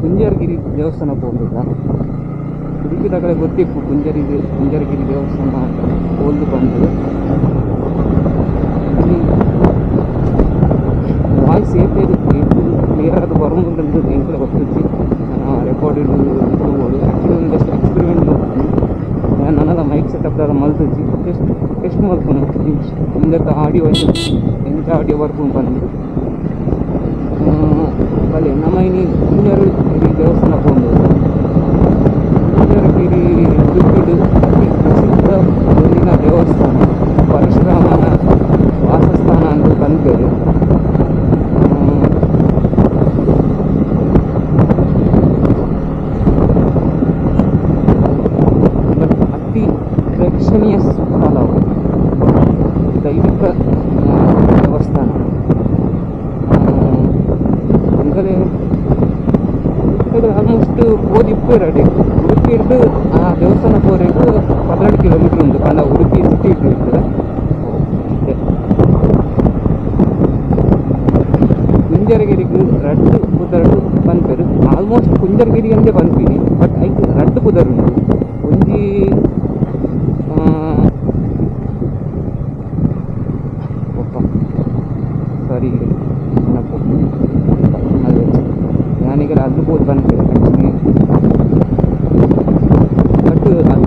ಕುಂಜಾರಗಿರಿ ದೇವಸ್ಥಾನ ದೇವಸ್ಥಾನಕ್ಕೆ ಹುಡುಕಿದ ಕಡೆ ಗೊತ್ತಿತ್ತು ಕುಂಜರಿಗಿ ಕುಂಜರಗಿರಿ ದೇವಸ್ಥಾನ ಹೋಲ್ದು ಬಂದು. ವಾಯ್ಸ್ ಏತೇದು ಇದು ಕ್ಲಿಯರ್ ಅದು ಬರೋದು ಹೆಂಗೆ ಗೊತ್ತಿತ್ತು ರೆಕಾರ್ಡೆಡ್ ಇಟ್ಬೋದು ಆ್ಯಕ್ಚುಲಿ ಒಂದಷ್ಟು ಎಕ್ಸ್ಪೆರಿಮೆಂಟ್ ಮಾಡ್ತೀನಿ ನನ್ನೆಲ್ಲ ಮೈಕ್ ಸೆಟಪ್ ಎಲ್ಲ ಮಲ್ತಿದ್ವಿ ಟೆಸ್ಟ್ ಟೆಸ್ಟ್ ಮಾಡ್ಕೊಂಡು ಇಂದಕ್ಕ ಆಡಿಯೋ ಎಂತ ಆಡಿಯೋ ಬರ್ಕೊಂಡು ಬಂದು ಬಲೆ ನಮ್ಮ ಇನಿ ಕುಂಜಾರಗಿರಿ ದೇವಸ್ಥಾನ ಹೋಗ್ಬೋದು ಕುಂಜಾರಗಿರಿ ದುಡ್ಡು ಅತಿ ಪ್ರಸಿದ್ಧ ಊರಿನ ದೇವಸ್ಥಾನ ಪರಶುರಾಮನ ವಾಸಸ್ಥಾನ ಅಂತ ತಂದ್ಬೇರು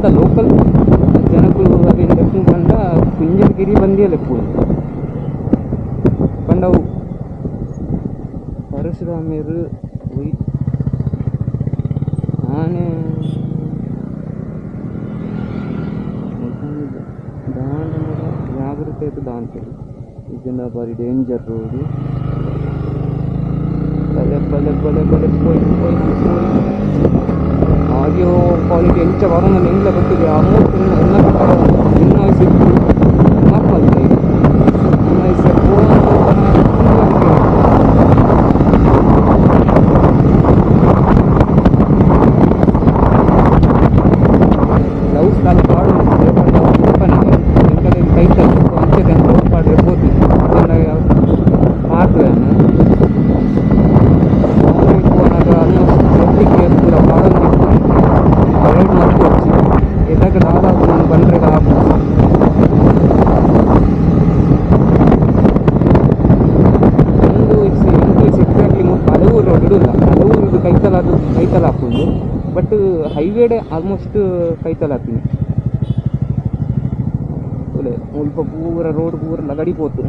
ಅಂತ ಲೋಕಲ್ ಜನಗಳು ಅದೇನು ಲೆಕ್ಕ ಬಂದ ಕುಂಜರಗಿರಿ ಬಂದೇ ಲೆಕ್ಕ ಪಂಡವು ಪರಶುರಾಮೇರು ಉಯ್ ಆನೆ ದಾಂಡನದ ಜಾಗೃತಿ ಆಯ್ತು ದಾಂತೇಳಿ ಇದನ್ನ ಬಾರಿ ಡೇಂಜರ್ ರೋಡು ಬಲೆ ಬಲೆ ಬಲೆ ಬಲೆ ಪೋಯ್ ಪೋಯ್ ಪೋಯ್ ಆಡಿಯೋ ಕ್ವಾಲಿಟಿ ಎಂಚ ಬರೋಣ ನಿಂಗ್ಲ ಗೊತ್ತಿದೆ ಪ್ರಕಾರ ಇನ್ವಾಯ್ಸ್ ಇತ್ತು ಕೈತಲ ಹಾಕೊಂಡು ಬಟ್ ಹೈವೇಡೆ ಆಲ್ಮೋಸ್ಟ್ ಕೈತಲ ಹಾಕ್ತೀನಿ ಒಳ್ಳೆ ಮುಲ್ಪ ಪೂರ ರೋಡ್ ಪೂರ ಲಗಡಿ ಪೋತು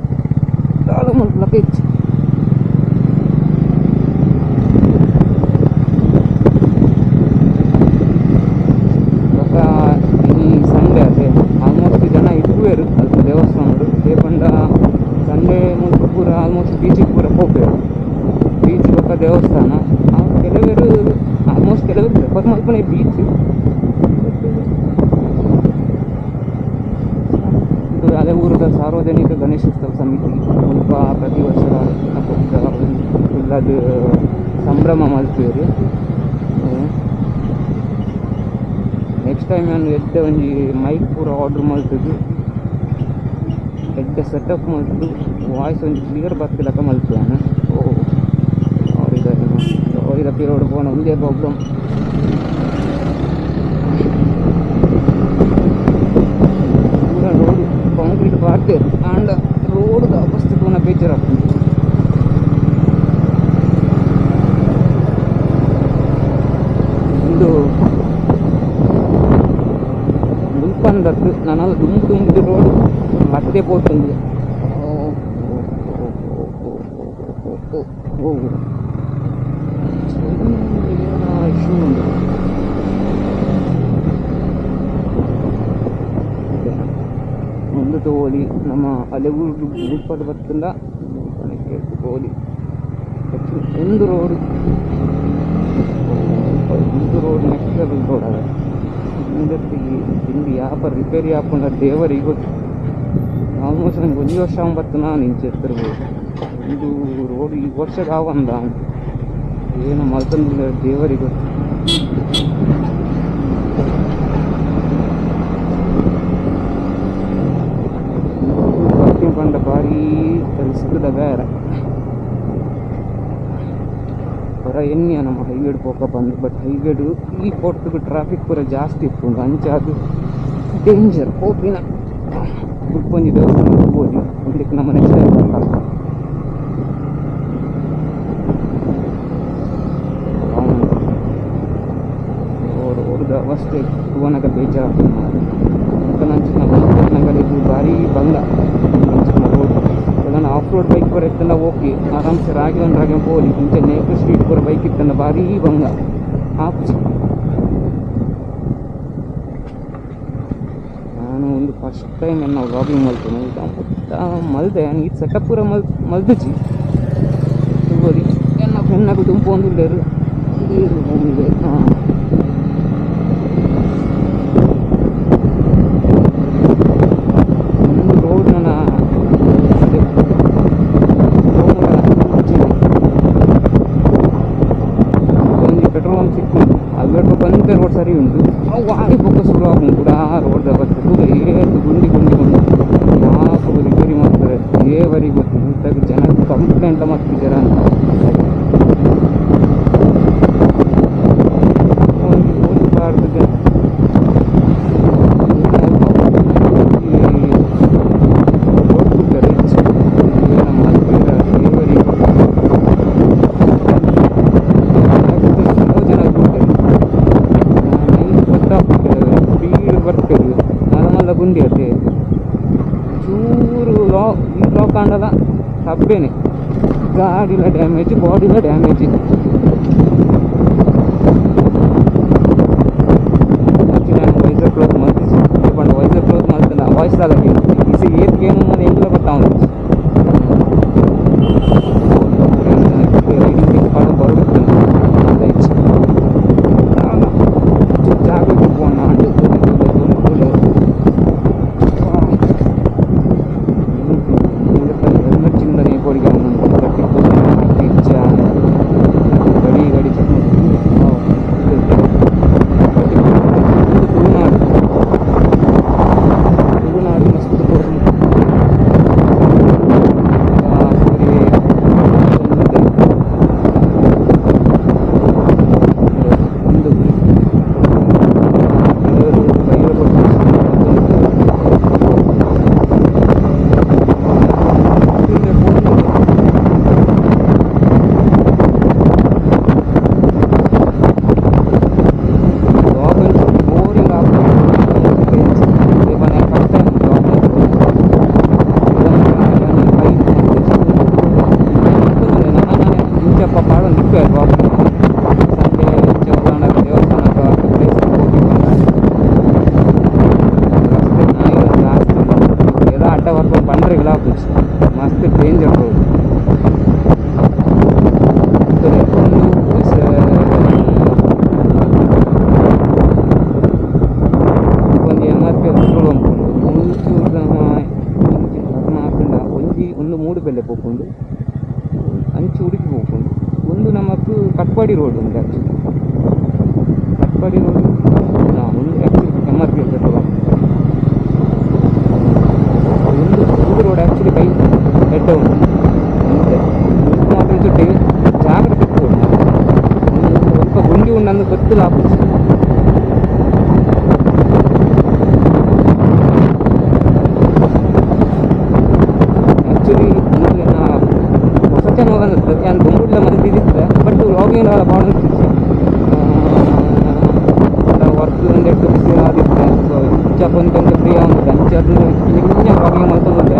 ದಾಳ ಮುಲ್ಪ ಗಣೇಶೋತ್ಸವ ಸಮಿತಿ ಸ್ವಲ್ಪ ಪ್ರತಿ ವರ್ಷ ಅದು ಸಂಭ್ರಮ ಮಲ್ಪೇರು ನೆಕ್ಸ್ಟ್ ಟೈಮ್ ನಾನು ಎಡ್ಡೆ ಒಂಜಿ ಮೈಕ್ ಪೂರ ಆರ್ಡ್ರ್ ಮಾಡ್ತಿದ್ದು ಎಡ್ಡೆ ಸೆಟಪ್ ಮಲ್ತು ವಾಯ್ಸ್ ಒಂದು ಕ್ಲಿಯರ್ ಬರ್ತಿಲ್ಲಕ್ಕ ಮಲ್ತು ನಾನು ಓ ಅವ್ರಿಗೆ ಅವ್ರಿಗೆ ಪಿರೋಡ್ ಫೋನ್ ಒಂದೇ ಪ್ರಾಬ್ಲಮ್ ಮುಲ್ಪಂದದ್ದು ನಾನಲ್ಲ ದುಂಬು ದುಂಬುದು ರೋಡ್ ಮತ್ತೆ పోతుంది ಇಶ್ಯೂ ಉಂಟು ಒಂದು ತೋಲಿ ನಮ್ಮ ಹಲವು ಗುಪ್ಪದ ಬರ್ತಂದ ಕೊನೆಗೆ ತೋಲಿ ಒಂದು ರೋಡ್ ಒಂದು ರೋಡ್ ನೆಕ್ಸ್ಟ್ ಲೆವೆಲ್ ರೋಡ್ ಅದ ಹಿಂದತ್ತಿಗೆ ಹಿಂದಿ ಯಾಪ ರಿಪೇರಿ ಹಾಕೊಂಡ ದೇವರಿಗೆ ಗೊತ್ತು ಆಲ್ಮೋಸ್ಟ್ ನಂಗೆ ಒಂದು ವರ್ಷ ಒಂಬತ್ತು ನಾನು ಇಂಚಿರ್ತಿರ್ಬೋದು ಒಂದು ರೋಡ್ ಈ ವರ್ಷದ ಆವಂದ ಏನು ಮಲ್ತಂದಿಲ್ಲ ದೇವರಿಗೆ ಗೊತ್ತು ಪಾರ್ಕಿಂಗ್ ಕಂಡ ಭಾರಿ ರಿಸ್ಕ್ದ ಬೇರೆ ಪೂರ ಎಣ್ಣೆ ನಮ್ಮ ಹೈವೇಡ್ ಪೋಕ ಬಂದು ಬಟ್ ಹೈವೇಡ್ ಈ ಕೊಟ್ಟು ಟ್ರಾಫಿಕ್ ಪೂರ ಜಾಸ್ತಿ ಇತ್ತು ಅಂಚೆ ಅದು ಡೇಂಜರ್ ಹೋಪಿನ ದುಡ್ಡು ದೇವಸ್ಥಾನ ಹೋಗ್ಬೋದು. ಇದಕ್ಕೆ ನಮ್ಮ ನೆಕ್ಸ್ಟ್ ರೋಡ್ದ ಅವಸ್ಥೆ ತೂವನಗ ಬೇಜಾರು. ನಂಚಿನ ನಗರ ಇದು ಭಾರಿ ಬಂಗ. ರೋಡ್ ಬೈಕ್ ಪೂರ ಇತ್ತಲ್ಲ ಓಕೆ ಆರಾಮ್ಸೆ ರಾಗಿ ಒಂದು ರಾಗಿ ಹೋಗಿ ಮುಂಚೆ ನೇಕ್ ಸ್ಟ್ರೀಟ್ ಪೂರ ಬೈಕ್ ಇತ್ತಲ್ಲ, ಭಾರೀ ಬಂಗ. ಆಪುಜಿ ನಾನು ಒಂದು ಫಸ್ಟ್ ಟೈಮ್ ನಾವು ವ್ಲಾಗಿಂಗ್ ಮಲ್ತೇನೆ ಪುಟ್ಟ ಮಲ್ದೆ. ಇದು ಸೆಟಪ್ ಪೂರ ಮಲ್ ಮಲ್ದಿಜಿ ಪೆನ್ನಾಗ ದುಂಪು ಒಂದಿಲ್ಲೇರು ಹಾಂ ಒಂದು ರೋಡ್ ನನ್ನ ಅದೇ ರೋಡ್ ಒಂದು ಪೆಟ್ರೋಲ್ ಪಂಪ್ ಸಿಕ್ಕು ಅದು ಪೆಟ್ರೋಲ್ ಬಂದ ರೋಡ್ ಸರಿ ಉಂಟು ಅವು ಆಗಿ ಪಕ್ಕ ಶುರು ಆಗುಂ ಕೂಡ ರೋಡ್ ಬರ್ತದೆ ಕೂಡ ಏದು ಗುಂಡಿ ಗುಂಡಿ ಗುಂಡಿ ನಾಲ್ಕು ರಿಪೇರಿ ಮಾಡ್ತಾರೆ ದೇವರಿಗೆ ಗೊತ್ತು ಇಂಥದ್ದು ಜನ ಕಂಪ್ಲೇಂಟ್ ಮಾಡ್ತಿದ್ದಾರ ಅಂತ. ಒಂದು ಬಾರ್ದು ಸ್ಪೀಡ್ ಬರ್ತದೆ ಮರಮಲ್ಲ ಗುಂಡಿ ಅದೇ. ಚೂರು ಲಾ ಈ ಲಾ ಕಾಣಲ್ಲ ಹಬ್ಬೇನೆ ಗಾಡಿಲ ಡ್ಯಾಮೇಜ್ ಬಾಡಿಲ ಡ್ಯಾಮೇಜ್ ನಾನು ವೈಸರ್ ಕ್ಲೋತ್ ಮಾಡ್ತೀಸಿ ಪಂಡ ವೈಸರ್ ಕ್ಲೋತ್ ಮಾಡ್ತಾನೆ ವಾಯ್ಸ್ ಆಗ ಇಸಿ ಏತ್ ಗೇಮ್ ಮತ್ತೆ ಎಂಗ್ಲ ಗೊತ್ತಾವನು ಬರ್ಕೊಂಡು ಬಂದ್ರೆ ಇಲ್ಲ ಮಸ್ತ್ ಡೇಂಜರ್ ರೋಡ್ ಒಂದು M R P petrol bunk ಹಾಕೊಂಡ ಒಂಜಿ ಒಂದು ಮೂಡು ಬೆಲೆ ಪೋಕೊಂಡು ಅಂಚು ಉಡುಪಿ ಹೋಗ್ಕೊಂಡು ಒಂದು ನಮಕ್ ಕಟ್ಪಾಡಿ ರೋಡ್ ಉಂಟು ಆ್ಯಕ್ಚುಲಿ ಕಟ್ಪಾಡಿ ರೋಡ್ ಒಂದು actually M R P petrol head ಉಂಟು ಅಂತೆ ಮಾತ್ರ ಜೊತೆ ಜಾಗ್ರತೆ ಕೊಡು ಸ್ವಲ್ಪ ಗುಂಡಿ ಉಂಡು ಅಂದು ಗೊತ್ತಿಲ್ಲ ಆಪೋಸಿಟ್ ಆ್ಯಕ್ಚುಲಿ ಮೊದಲು ನಾ ಹೊಸ ಚೆನ್ನಾಗಿ ಬಂದಿತ್ತು ಏನು ಬೊಂಬುಡ್ಲ ಮನೆ ಇದ್ದಿತ್ತು ಬಟ್ ಲಾಗಿಂಗ್ ಎಲ್ಲ ಭಾಳ ಅನಿಸ್ತಿತ್ತು ವರ್ಕ್ ಒಂದೆರಡು ಬಿಸಿ ಆದಿತ್ತು ಸೊ ಇಂಚ ಕೊಂಚ ಫ್ರೀ ಆಗುತ್ತೆ ಅಂಚದು ಇಂಚ ಲಾಗಿಂಗ್ ಮಾಡ್ಕೊಂಡ್ರೆ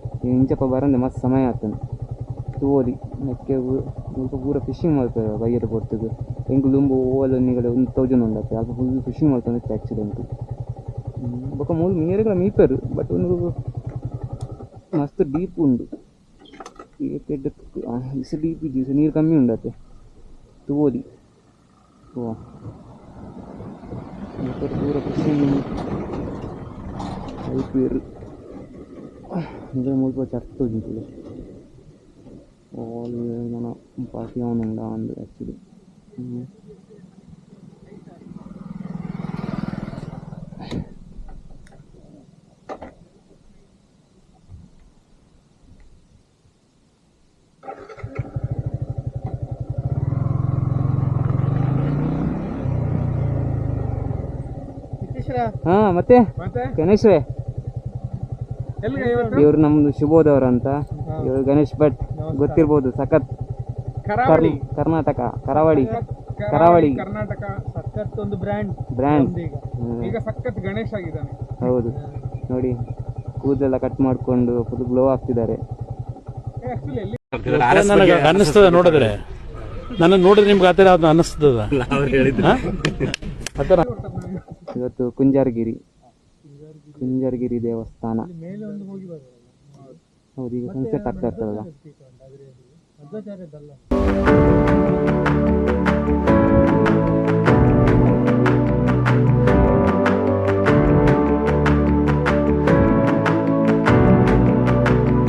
ಇಂಚಪ್ಪ ಬರಂದೆ ಮಸ್ತ್ ಸಮಯ ಆತನು ತೋದಿ ನೆಕ್ಕೆ ಸ್ವಲ್ಪ ಪೂರ ಫಿಶಿಂಗ್ ಮಾಡ್ತಾರೆ ಬೈಯದ ಪೊರ್ತುಗು ಹೆಂಗು ದುಂಬು ಓವಲ್ ನಿಗಡೆ ಒಂದು ತೌಸಂಡ್ ಉಂಡತ್ತೆ ಅದು ಫುಲ್ ಫಿಶಿಂಗ್ ಮಾಡ್ತಾನೆ ಆಕ್ಸಿಡೆಂಟ್ ಬೊಕ ಮೂಲು ಮೀನುಗಳ ಮೀಪರು ಬಟ್ ಒಂದು ಮಸ್ತ್ ಡೀಪ್ ಉಂಡು ಇಸ ಡೀಪ್ ಇದ್ದು ನೀರು ಕಮ್ಮಿ ಉಂಡತ್ತೆ ತೋದಿ ಓ. ಪೂರ ಫಿಶಿಂಗ್ ಐಪೇರು ಮೂಲಕ ചത്തുപിടിച്ചില്ലേ ഓൾ ഇങ്ങനെ പാട്ടിയാവുന്നുണ്ടാവുന്നുണ്ട് ആക്ച്വലി ಹಾ ಮತ್ತೆ ಗಣೇಶ್ರೇ ಇವ್ರು ನಮ್ದು ಶುಭೋದವ್ರು ಅಂತ. ಇವರು ಇವ್ರು ಗಣೇಶ್ ಭಟ್. ಗೊತ್ತಿರ್ಬೋದು ಸಖತ್. ಕರಾವಳಿ. ಕರ್ನಾಟಕ ಕರಾವಳಿ. ಕರಾವಳಿ. ಕರ್ನಾಟಕ ಸಖತ್ ಒಂದು ಬ್ರ್ಯಾಂಡ್. ಬ್ರ್ಯಾಂಡ್. ಈಗ. ಈಗ ಸಖತ್ ಗಣೇಶ್ ಆಗಿದ್ದಾನೆ. ಹೌದು. ನೋಡಿ ಕೂದಲೆಲ್ಲ ಕಟ್ ಮಾಡ್ಕೊಂಡು ಫುಲ್ ಗ್ಲೋ ಆಗ್ತಿದ್ದಾರೆ. ಆಕ್ಚುಲಿ ಎಲ್ಲಿ ನನಗೆ ಅನ್ನಿಸ್ತದ ನೋಡಿದ್ರೆ. ನನ್ನ ನೋಡಿದ್ರೆ ನಿಮ್ಗೆ ಆತರ ಅದು ಅನ್ನಿಸ್ತದ? ಇವತ್ತು ಕುಂಜಾರಗಿರಿ. ಕುಂಜಾರಗಿರಿ ದೇವಸ್ಥಾನ. ಹೌದು ಈಗ ಸನ್ಸೆಟ್ ಆಗ್ತಾ ಇರ್ತದಲ್ಲ?